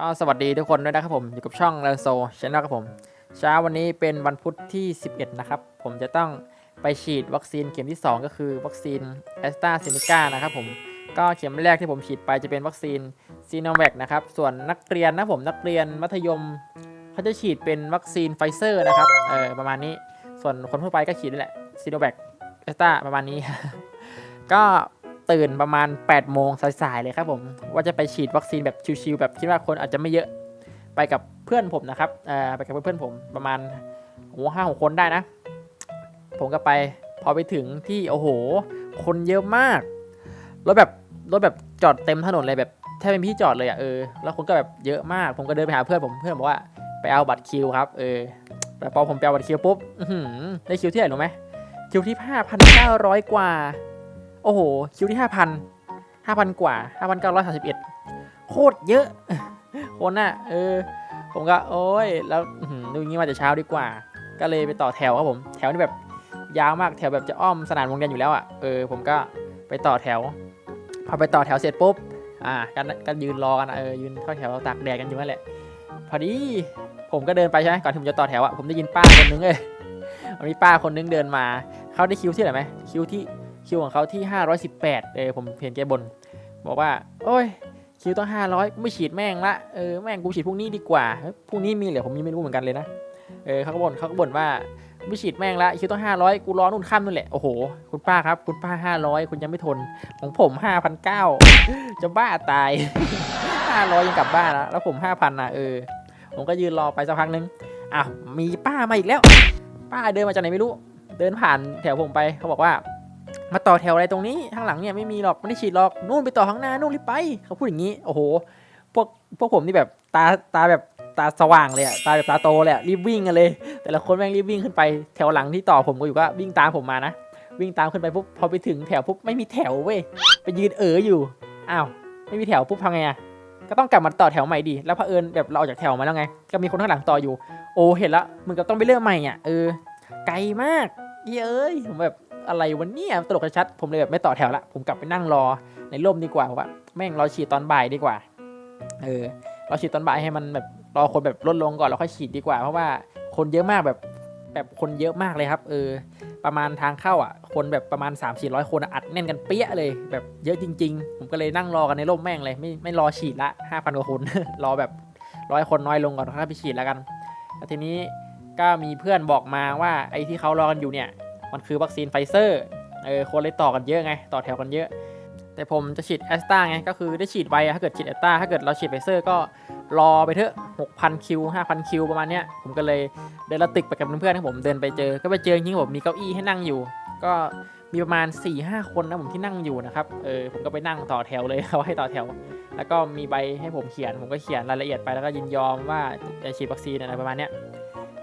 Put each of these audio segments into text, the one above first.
ก็สวัสดีทุกคนด้วยนะครับผมอยู่กับช่อง r ร o ชแนลครับผม เช้าวันนี้เป็นวันพุธที่ 11 นะครับ ผมจะต้องไปฉีดวัคซีนเข็มที่ 2 ก็คือวัคซีนแอสตราเซเนกานะครับผมก็เข็มแรกที่ผมฉีดไปจะเป็นวัคซีนซีโนแวคนะครับ ส่วนนักเรียนนะผมนักเรียนมัธยมเขาจะฉีดเป็นวัคซีนไฟเซอร์นะครับเออประมาณนี้ส่วนคนทั่วไปก็ฉีดนี่แหละซีโนแวคแอสตราประมาณนี้ ก็ ตื่นประมาณ8โมงสายๆเลยครับผม ว่าจะไปฉีดวัคซีนแบบชิวๆแบบคิดว่าคนอาจจะไม่เยอะไปกับเพื่อนผมนะครับอ่อไปกับเพื่อนผมประมาณโอ้ห้าหกคนได้นะ ผมก็ไปพอไปถึงที่โอ้โห คนเยอะมากรถแบบรถแบบจอดเต็มถนนเลยแบบแทบเป็นที่จอดเลยอะเออแล้วคนก็แบบเยอะมาก ผมก็เดินไปหาเพื่อนผมเพื่อนบอกว่าไปเอาบัตรคิวครับเออแต่พอผมไปเอาบัตรคิวปุ๊บอื้อหือได้คิวที่ไหนรู้ไหมคิวที่ห้าพันเก้าร้อยกว่า อ้โห คิวที่ห้าพันห้าพันกว่าห้าพันเก้าร้อยสาสิบเอ็ดโคตรเยอะคนน่ะ เออ ผมก็โอ้ย แล้วดูงี้มาแต่เช้าดีกว่า ก็เลยไปต่อแถวครับผม แถวนี่แบบยาวมากแถวแบบจะอ้อมสนามโรงเรียนอยู่แล้วอะ เออ ผมก็ไปต่อแถว พอไปต่อแถวเสร็จปุ๊บ อ่ากันกันยืนรอกันเออ ยืนเข้าแถวตากแดดกันอยู่นั่นแหละ พอดี ผมก็เดินไปใช่ไหมก่อนที่ผมจะต่อแถวอะ ผมได้ยินป้าคนนึงเลยมีป้าคนนึงเดินมา เขาได้คิวที่ไหนไหมคิวที่ คิวของเขาที่ 518 เออผมเห็นแกบน บอกว่า โอ้ย คิวต้อง 500กูไม่ฉีดแม่งละ เออ แม่งกูฉีดพรุ่งนี้ดีกว่า พรุ่งนี้มีเหรอผมมีไม่รู้เหมือนกันเลยนะ เออเขาก็บ่นเขาก็บ่นว่าไม่ฉีดแม่งละ คิวต้อง 500 กูรอนู่นค่ำนู่นแหละ โอ้โห คุณป้าครับ คุณป้า 500 คุณยังไม่ทน ของผม 5,900 จะบ้าตาย 500 ยังกลับบ้านแล้ว แล้วผม 5,000นะเออ ผมก็ยืนรอไปสักพักนึง อ้าว มีป้ามาอีกแล้ว ป้าเดินมาจากไหนไม่รู้ เดินผ่านแถวผมไป เขาบอกว่า มาต่อแถวอะไรตรงนี้ข้างหลังเนี่ยไม่มีหรอกไม่ได้ฉีดหรอกนู่นไปต่อข้างหน้านู่นรีบไปเขาพูดอย่างนี้โอ้โหพวกพวกผมนี่แบบตาตาแบบตาสว่างเลยอะตาแบบตาโตเลยอะรีบวิ่งกันเลย แต่ละคนแม่งรีบวิ่งขึ้นไปแถวหลังที่ต่อผมก็อยู่ก็วิ่งตามผมมานะวิ่งตามขึ้นไปปุ๊บพอไปถึงแถวปุ๊บไม่มีแถวเว้ยไปยืนเอออยู่อ้าวไม่มีแถวปุ๊บทำไงอะก็ต้องกลับมาต่อแถวใหม่ดิแล้วเผอิญแบบเราออกจากแถวมาแล้วไง ก็มีคนข้างหลังต่ออยู่ โอ้เห็นละมึงก็ต้องไปเริ่มใหม่อะเออไกลมากเย้เอ้ยผมแบบ อะไรวันนี้ตลกชัดผมเลยแบบไม่ต่อแถวละ ผมกลับไปนั่งรอในร่มดีกว่าว่าแม่งรอฉีดตอนบ่ายดีกว่า เออรอฉีดตอนบ่ายให้มันแบบรอคนแบบลดลงก่อนแล้วค่อยฉีดดีกว่า เพราะว่าคนเยอะมากแบบแบบคนเยอะมากเลยครับ เออ ประมาณทางเข้าอะ คนแบบประมาณ 3 4 0 0 คนอะอัดแน่นกันเปี้ยเลย แบบเยอะจริง ๆ ผมก็เลยนั่งรอกันในร่มแม่งเลย ไม่ไม่รอฉีดละ5,000กว่าคน รอแบบร้อยคนน้อยลงก่อนค่อยไปฉีดแล้วกันแล้วทีนี้ก็มีเพื่อนบอกมาว่าไอ้ที่เขารอกันอยู่เนี่ย มันคือวัคซีนไฟเซอร์เออคนเลยต่อกันเยอะไง ต่อแถวกันเยอะ แต่ผมจะฉีดแอสตราไง ก็คือได้ฉีดไวอะถ้าเกิดฉีดแอสตราถ้าเกิดเราฉีดไฟเซอร์ก็รอไปเถอะ 6,000 คิว 5,000 คิว ประมาณเนี้ย ผมก็เลยเดินละตึกไปกับเพื่อนๆที่ผมเดินไปเจอ ก็ไปเจอจริงๆผมมีเก้าอี้ให้นั่งอยู่ ก็มีประมาณ 4-5 คนนะผมที่นั่งอยู่นะครับ เออ ผมก็ไปนั่งต่อแถวเลยเขาให้ต่อแถว แล้วก็มีใบให้ผมเขียน ผมก็เขียนรายละเอียดไป แล้วก็ยินยอมว่าจะฉีดวัคซีนอะไรประมาณเนี้ย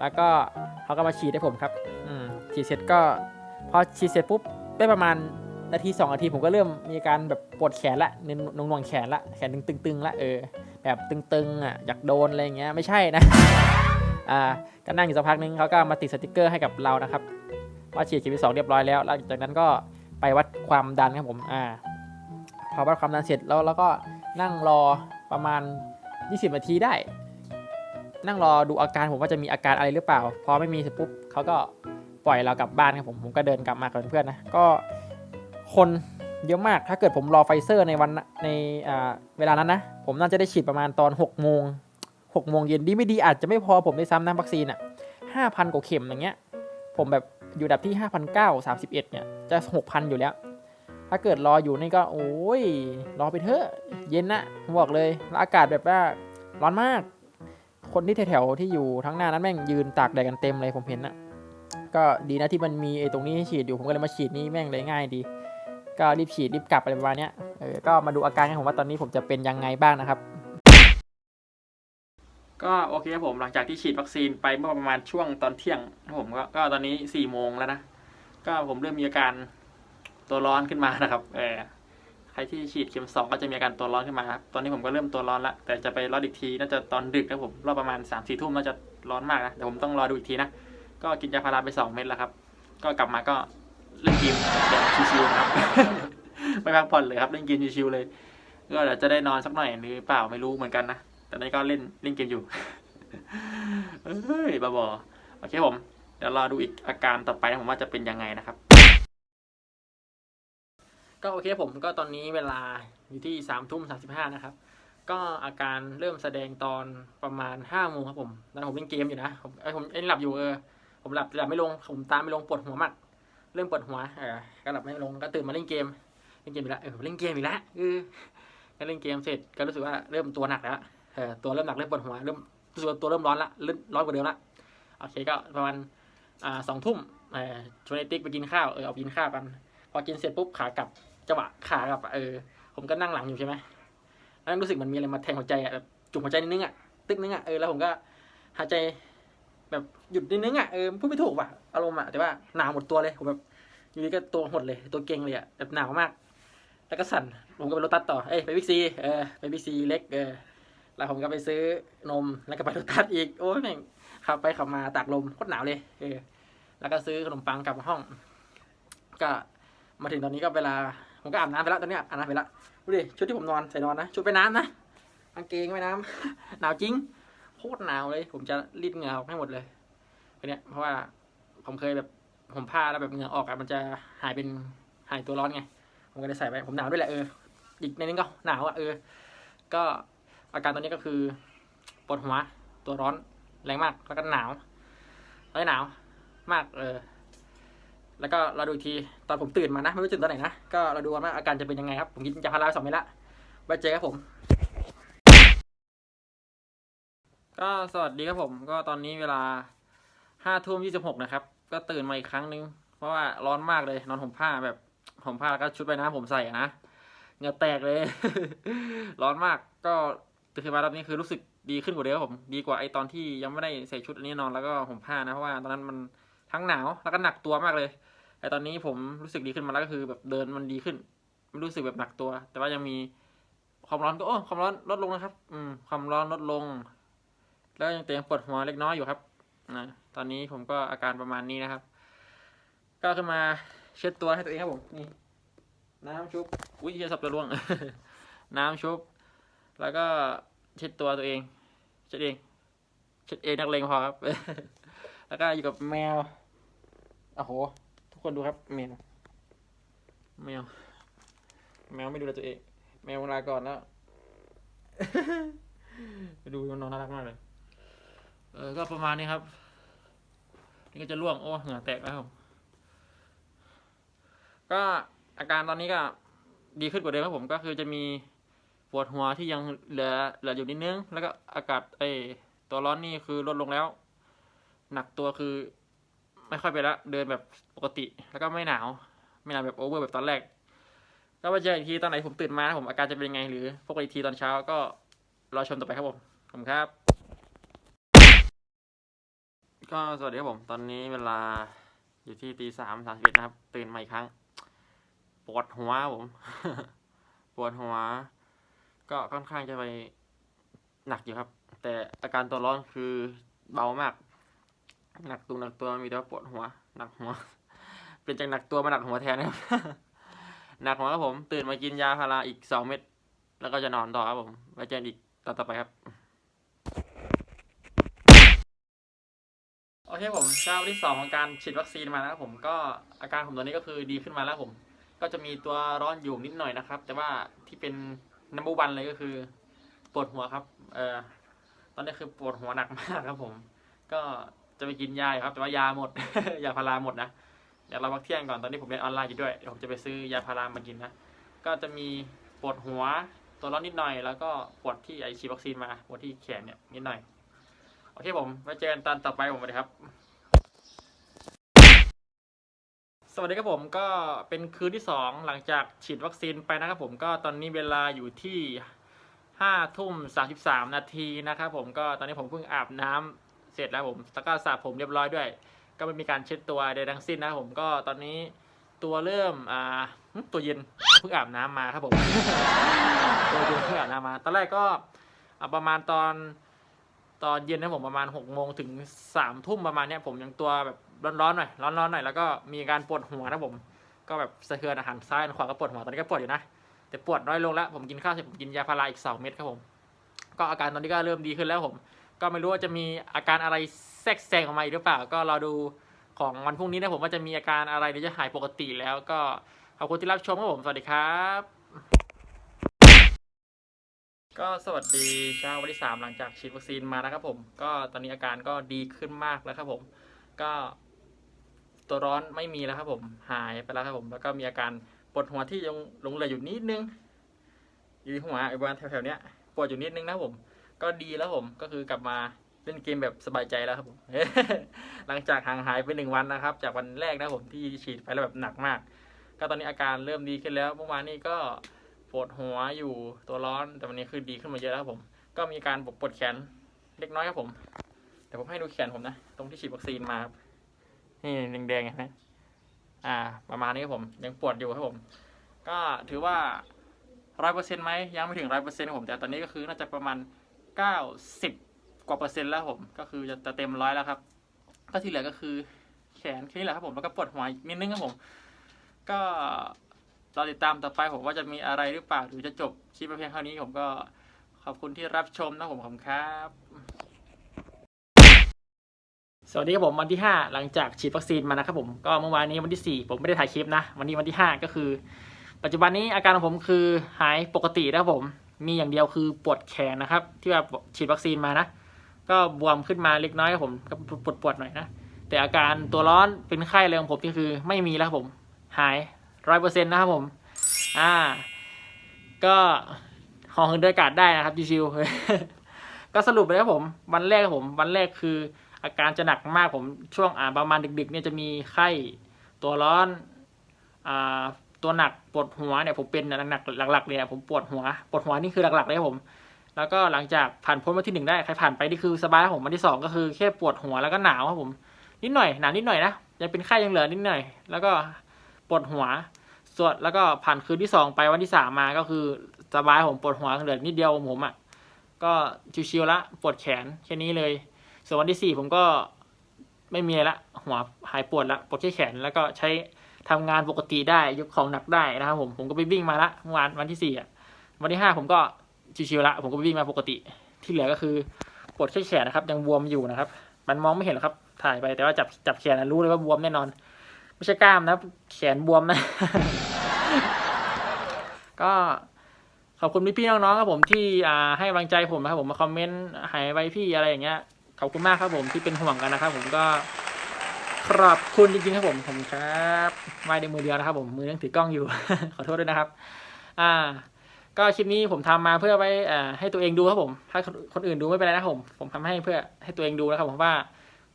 แล้วก็เขาก็มาฉีดให้ผมครับ ฉีดเสร็จก็พอฉีดเสร็จปุ๊บได้ประมาณนาทีสองนาทีผมก็เริ่มมีอาการแบบปวดแขนละนนวงแขนละแขนตึงๆละเออแบบตึงๆอะอยากโดนอะไรเงี้ยไม่ใช่นะอ่าก็นั่งอยู่สักพักนึงเขาก็มาติดสติกเกอร์ให้กับเรานะครับว่าฉีดเข็มที่สองเรียบร้อยแล้วหลังจากนั้นก็ไปวัดความดันครับผมอ่าพอวัดความดันเสร็จแล้วแล้วก็นั่งรอประมาณ 20 นาทีได้ นั่งรอดูอาการผมว่าจะมีอาการอะไรหรือเปล่า พอไม่มีเสร็จปุ๊บเขาก็ ปล่อยเรากลับบ้านครับผมผมก็เดินกลับมากับเพื่อนนะก็คนเยอะมากถ้าเกิดผมรอไฟเซอร์ในวันในเวลานั้นนะ ผมน่าจะได้ฉีดประมาณตอน6โมง6โมงเย็นดีไม่ดีอาจจะไม่พอผมได้ซ้ำนะวัคซีนอะ5,000 กว่าเข็มอย่างเงี้ย ผมแบบอยู่ดับที่5,900 31เนี่ยจะ 6,000 อยู่แล้ว ถ้าเกิดรออยู่นี่ก็โอ้ยรอไปเถอะเย็นนะผมบอกเลยแล้วอากาศแบบว่าร้อนมาก คนที่แถวๆที่อยู่ทั้งหน้านั้นแม่งยืนตากแดดกันเต็มเลยผมเห็นนะ ก็ดีนะที่มันมีไอ้ตรงนี้ให้ฉีดอยู่ผมก็เลยมาฉีดนี่แม่งเลยง่ายดี ก็รีบฉีดรีบกลับอะไรประมาณนี้เออก็มาดูอาการกันผมว่าตอนนี้ผมจะเป็นยังไงบ้างนะครับ ก็โอเคครับผมหลังจากที่ฉีดวัคซีนไปเมื่อประมาณช่วงตอนเที่ยงผมก็ก็ตอนนี้สี่โมงแล้วนะก็ผมเริ่มมีอาการตัวร้อนขึ้นมานะครับเออใครที่ฉีดเข็มสองก็จะมีอาการตัวร้อนขึ้นมาครับ ตอนนี้ผมก็เริ่มตัวร้อนละแต่จะไปร้อนอีกทีน่าจะตอนดึกครับผม รอบประมาณสามสี่ทุ่มน่าจะร้อนมากนะ เดี๋ยวผมต้องรอดูอีกทีนะ ก็กินยาพาราไปสองเม็ดแล้วครับ ก็กลับมาก็เล่นเกมแบบชิวๆครับ ไม่พักผ่อนเลยครับเล่นเกมชิวๆเลย ก็เดี๋ยวจะได้นอนสักหน่อยหรือเปล่าไม่รู้เหมือนกันนะแต่ตอนนี้ก็เล่นเล่นเกมอยู่เอ้ยบ้าบอโอเคผมเดี๋ยวรอดูอีกอาการต่อไปนะผมว่าจะเป็นยังไงนะครับ ก็โอเคผมก็ตอนนี้เวลาอยู่ที่สามทุ่มสามสิบห้านะครับก็อาการเริ่มแสดงตอนประมาณห้าโมงครับผมตอนผมเล่นเกมอยู่นะผมเอ้ผมเอ้ยหลับอยู่เออ ผมหลับหลับไม่ลงผมตามไม่ลงปวดหัวมาก เริ่มปวดหัวเออก็หลับไม่ลงก็ตื่นมาเล่นเกมเล่นเกมอีกแล้วเออเล่นเกมอีกแล้วเออก็เล่นเกมเสร็จก็รู้สึกว่าเริ่มตัวหนักแล้วเออตัวเริ่มหนักเริ่มปวดหัวเริ่มรู้สึกว่าตัวเริ่มร้อนละเริ่มร้อนกว่าเดิมละโอเคก็ประมาณอ่าสองทุ่มเออชวนไอติ๊กไปกินข้าวเออเอาไปกินข้าวกันพอกินเสร็จปุ๊บขากลับจังหวะขากลับเออผมก็นั่งหลังอยู่ใช่ไหมแล้วรู้สึกมันมีอะไรมาแทงหัวใจอะแบบจุกหัวใจนิดนึงอะตึกนึงอะเออแล้วผมก็หายใจ แบบหยุดนิดนึงอะเออพูดไม่ถูกว่ะอารมณ์อะแต่ว่าหนาวหมดตัวเลยผมแบบอยู่ดีก็ตัวหดเลย ตัวเก่งเลยอะแบบหนาวมาก แล้วก็สั่นผมก็ไปรถตัดต่อเอ้ยไปบิ๊กซีเออไปบิ๊กซีเล็กเออแล้วผมก็ไปซื้อนมแล้วก็ไปรถตัดอีกโอ้ยแม่งขับไปขับมาตากลมโคตรหนาวเลยเออแล้วก็ซื้อขนมปังกลับมาห้อง ก็มาถึงตอนนี้ก็เวลาผมก็อาบน้ำไปแล้วตอนนี้อาบน้ำไปแล้วดูดิชุดที่ผมนอนใส่นอนนะชุดไปน้ำนะกางเกงไปน้ำหนาวจริง คตรหนาวเลย ผมจะรีดเหงื่อออกให้หมดเลยเนี้ยเพราะว่าผมเคยแบบผมผ้าแล้วแบบเหงื่อออกอะมันจะหายเป็นหายตัวร้อนไง ผมก็เลยใส่ไปผมหนาวด้วยแหละเอออีกในนึงก็หนาวอะเออ ก็อาการตอนนี้ก็คือปวดหัวตัวร้อนแรงมากแล้วก็หนาวแล้วก็หนาวมากเออ แล้วก็เราดูทีตอนผมตื่นมานะ ไม่รู้ตื่นตอนไหนนะ ก็เราดูว่าอาการจะเป็นยังไงครับ ผมกินยาพาราสองเม็ดละไว้เจอครับผม ก็สวัสดีครับผม ก็ตอนนี้เวลาห้าทุ่มยี่สิบหกนะครับ ก็ตื่นมาอีกครั้งหนึง เพราะว่าร้อนมากเลย นอนห่มผ้าแบบห่มผ้าแล้วก็ชุดไปน้ำผมใส่อะนะเหงื่อแตกเลย ร้อนมากก็ตื่นมารอบนี้คือรู้สึกดีขึ้นกว่าเดิมครับผม ดีกว่าไอตอนที่ยังไม่ได้ใส่ชุดอันนี้นอนแล้วก็ห่มผ้านะเพราะว่าตอนนั้นมันทั้งหนาวแล้วก็หนักตัวมากเลยแต่ตอนนี้ผมรู้สึกดีขึ้นมาแล้วก็คือแบบเดินมันดีขึ้นไม่รู้สึกแบบหนักตัว แต่ว่ายังมีความร้อนก็โอ้ความร้อนลดลงนะครับ อืม ความร้อนลดลง แล้วยังเตียงปวดหัวเล็กน้อยอยู่ครับนะตอนนี้ผมก็อาการประมาณนี้นะครับ ก็ขึ้นมาเช็ดตัวให้ตัวเองครับผมนี่น้ำชุบอุ้ยเฮียสับตัวร่วง น้ำชุบ แล้วก็เช็ดตัวตัวเองเช็ดเองเช็ดเองนักเลงพอครับ แล้วก็อยู่กับแมวโอ้โห ทุกคนดูครับแมวแมว แมวไม่ดูแลตัวเอง แมวเวลาก่อนแล้วไปดูมันนอนน่ารักมากเลย เออก็ประมาณนี้ครับ นี่ก็จะล่วงโอ้เหงื่อแตกแล้วครับก็อาการตอนนี้ก็ดีขึ้นกว่าเดิมครับผมก็คือจะมีปวดหัวที่ยังเหลือเหลืออยู่นิดนึง แล้วก็อากาศไอตัวร้อนนี่คือลดลงแล้ว หนักตัวคือไม่ค่อยไปละเดินแบบปกติ แล้วก็ไม่หนาว ไม่หนาวแบบโอเวอร์แบบตอนแรก ก็มาเจออีกทีตอนไหนผมตื่นมาผมอาการจะเป็นยังไงหรือพวกอีกทีตอนเช้าก็รอชมต่อไปครับผมขอบคุณครับ ก็สวัสดีครับผม ตอนนี้เวลาอยู่ที่ตีสามสามสิบเอ็ดนะครับ ตื่นมาอีกครั้ง ปวดหัวผม ปวดหัว ก็ค่อนข้างจะไปหนักอยู่ครับ แต่อาการตัวร้อนคือเบามาก หนักตัวหนักตัวมีแต่ว่าปวดหัว หนักหัว เป็นจากหนักตัวมาหนักหัวแทนนะครับ หนักหัวครับผม ตื่นมากินยาพาราอีกสองเม็ด แล้วก็จะนอนต่อครับผมไว้เจอกันอีกตอนต่อไปครับ โอ เคผมเช้าวันที่สองของการฉีดวัคซีนมานะครับผมก็อาการผมตอนนี้ก็คือดีขึ้นมาแล้วผม ก็จะมีตัวร้อนอยู่นิดหน่อยนะครับ แต่ว่าที่เป็นนัมเบอร์วันเลยก็คือปวดหัวครับเอ่อตอนนี้คือปวดหัวหนักมากครับผม ก็จะไปกินยาครับ แต่ว่ายาหมด ยาพาราหมดนะเดี๋ยวเราพักเที่ยงก่อนตอนนี้ผมเรียนออนไลน์อยู่ด้วยเดี๋ยวผมจะไปซื้อยาพารามากินนะก็จะมีปวดหัวตัวร้อนนิดหน่อย แล้วก็ปวดที่ไอฉีดวัคซีนมาปวดที่แขนเนี่ยนิดหน่อย โอเคผมไว้เจอกันตอนต่อไปผมสวัสดีครับ สวัสดีครับผมก็เป็นคืนที่สองหลังจากฉีดวัคซีนไปนะครับผมก็ตอนนี้เวลาอยู่ที่ห้าทุ่มสามสิบสามนาทีนะครับผมก็ตอนนี้ผมเพิ่งอาบน้ำเสร็จแล้วผมแล้วก็สระผมเรียบร้อยด้วย ก็ไม่มีการเช็ดตัวใดทั้งสิ้นนะครับผมก็ตอนนี้ตัวเริ่มอ่าตัวเย็นเพิ่งอาบน้ำมาครับผมตัวเย็นเพิ่งอาบน้ำมา ตอนแรกก็ประมาณตอน ตอนเย็นนะผมประมาณหกโมงถึงสามทุ่มประมาณเนี้ยผมยังตัวแบบร้อนๆหน่อยร้อนๆหน่อยแล้วก็มีการปวดหัวนะผม ก็แบบสะเทือนอาหารซ้ายอาหารขวาก็ปวดหัวตอนนี้ก็ปวดอยู่นะแต่ปวดน้อยลงแล้วผมกินข้าวเสร็จผมกินยาพาราอีกสองเม็ดครับผม ก็อาการตอนนี้ก็เริ่มดีขึ้นแล้วผม ก็ไม่รู้ว่าจะมีอาการอะไรแทรกแซงออกมาอีกหรือเปล่า ก็รอดูของวันพรุ่งนี้นะผมว่าจะมีอาการอะไรหรือจะหายปกติแล้วก็ขอบคุณที่รับชมครับผมสวัสดีครับ ก็สวัสดีเช้าวันที่สามหลังจากฉีดวัคซีนมานะครับผม ก็ตอนนี้อาการก็ดีขึ้นมากแล้วครับผม ก็ตัวร้อนไม่มีแล้วครับผม หายไปแล้วครับผม แล้วก็มีอาการปวดหัวที่ยังหลงเหลืออยู่นิดนึง อยู่ที่หัวไอ้บริเวณแถวๆเนี้ยปวดอยู่นิดนึงนะครับผม ก็ดีแล้วผม ก็คือกลับมาเล่นเกมแบบสบายใจแล้วครับผม หลังจากห่างหายไปหนึ่งวันนะครับ จากวันแรกนะผมที่ฉีดไปแล้วแบบหนักมาก ก็ตอนนี้อาการเริ่มดีขึ้นแล้ว เมื่อวานนี้ก็ ปวดหัวอยู่ตัวร้อนแต่วันนี้คือดีขึ้นมาเยอะแล้วครับผม ก็มีการปวดแขนเล็กน้อยครับผมเดี๋ยวผมให้ดูแขนผมนะตรงที่ฉีดวัคซีนมาครับนี่แดงๆเห็นไหมอ่า ประมาณนี้ครับผมยังปวดอยู่ครับผม ก็ถือว่าร้อยเปอร์เซ็นต์ไหมยังไม่ถึงร้อยเปอร์เซ็นต์ผม แต่ตอนนี้ก็คือน่าจะประมาณเก้าสิบกว่าเปอร์เซ็นต์แล้วผม ก็คือจะจะเต็มร้อยแล้วครับ ก็ที่เหลือก็คือแขนแค่นี้แหละครับผมแล้วก็ปวดหัวอีกนิดนึงครับผม ก็ รอติดตามต่อไปผมว่าจะมีอะไรหรือเปล่าหรือจะจบคลิปเพียงเท่านี้ผมก็ขอบคุณที่รับชมนะผมขอบครับ สวัสดีครับผมวันที่ 5 หลังจากฉีดวัคซีนมานะครับผมก็เมื่อวานนี้วันที่ 4 ผมไม่ได้ถ่ายคลิปนะ วันนี้วันที่ 5 ก็คือ ปัจจุบันนี้อาการของผมคือหายปกตินะครับผมมีอย่างเดียวคือปวดแขนนะครับ ที่ว่าฉีดวัคซีนมานะ ก็บวมขึ้นมาเล็กน้อยครับผมก็ปวดปวดหน่อยนะ แต่อาการตัวร้อนเป็นไข้อะไรของผมก็คือไม่มีแล้วครับผมหาย ร้อยเปอร์เซ็นต์นะครับผม อ่า ก็หอเหินเดินอากาศได้นะครับชิวๆก็สรุปเลยครับผม วันแรกผม วันแรกคือ อาการจะหนักมากผมช่วงอ่าประมาณดึก ๆ เนี่ยจะมีไข้ตัวร้อนอ่าตัวหนักปวดหัวเนี่ยผมเป็นหนักๆหลักๆเลยอะผมปวดหัวปวดหัวนี่คือหลักๆเลยครับผม แล้วก็หลังจากผ่านพ้นวันที่หนึ่งได้ใครผ่านไปนี่คือสบายผมวันที่สองก็คือแค่ปวดหัวแล้วก็หนาวครับผมนิดหน่อยหนาวนิดหน่อยนะยังเป็นไข้ยังเหลือนิดหน่อย แล้วก็ ปวดหัวสวนแล้วก็ผ่านคืนที่สองไปวันที่สามมาก็คือสบายผมปวดหัวเหลือนิดเดียวผมอะก็ชิวๆละปวดแขนแค่นี้เลย ส่วนวันที่สี่ผมก็ไม่มีอะไรละหัวหายปวดละปวดแค่แขนแล้วก็ใช้ทำงานปกติได้ยกของหนักได้นะครับผมผมก็ไปวิ่งมาละเมื่อวานวันที่สี่อะวันที่ห้าผมก็ชิวๆละผมก็ไปวิ่งมาปกติ ที่เหลือก็คือปวดแค่แขนนะครับ ยังบวมอยู่นะครับ มันมองไม่เห็นหรอกครับ ถ่ายไปแต่ว่าจับจับแขนนะรู้เลยว่าบวมแน่นอน ไม่ใช่กล้ามนะแขนบวมนะ ก็ขอบคุณพี่ๆน้องๆครับผมที่อ่าให้กำลังใจผมนะครับผมมาคอมเมนต์หายไว้พี่อะไรอย่างเงี้ยขอบคุณมากครับผมที่เป็นห่วงกันนะครับ ผมก็ขอบคุณจริงๆครับผมผมครับไม่ได้มือเดียวนะครับ ผมมือยังถือกล้องอยู่ ขอโทษด้วยนะครับ อ่า ก็คลิปนี้ผมทำมาเพื่อไว้อ่าให้ตัวเองดูครับผม ถ้าคนอื่นดูไม่เป็นไรนะครับผม ผมทำให้เพื่อให้ตัวเองดูนะครับผมว่า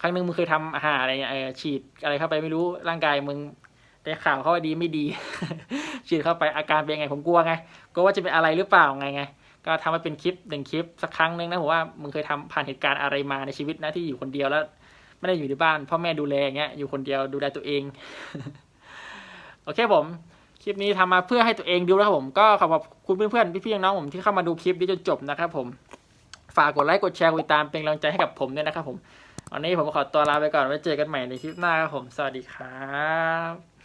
ครั้งหนึ่งมึงเคยทำอาหารอะไรเงี้ยฉีดอะไรเข้าไปไม่รู้ร่างกายมึงได้ข่าวเขาว่าดีไม่ดี ฉีดเข้าไปอาการเป็นยังไงผมกลัวไงกลัวว่าจะเป็นอะไรหรือเปล่าไงไง ก็ทำมาเป็นคลิปหนึ่งคลิปสักครั้งหนึ่งนะผมว่ามึงเคยทำผ่านเหตุการณ์อะไรมาในชีวิตนะที่อยู่คนเดียวแล้ว ไม่ได้อยู่ในบ้านพ่อแม่ดูแลอย่างเงี้ยอยู่คนเดียวดูแลตัวเอง โอเคผมคลิปนี้ทำมาเพื่อให้ตัวเองดูนะครับผมก็ขอบคุณเพื่อนๆพี่ๆน้องๆผมที่เข้ามาดูคลิปนี้จนจบนะครับผมฝากกดไลค์กดแชร์กดติดตามเป็นกำลังใจให้กับผมด้วยนะครับผม วันนี้ผมขอตัวลาไปก่อนไว้เจอกันใหม่ในคลิปหน้าครับผมสวัสดีครับ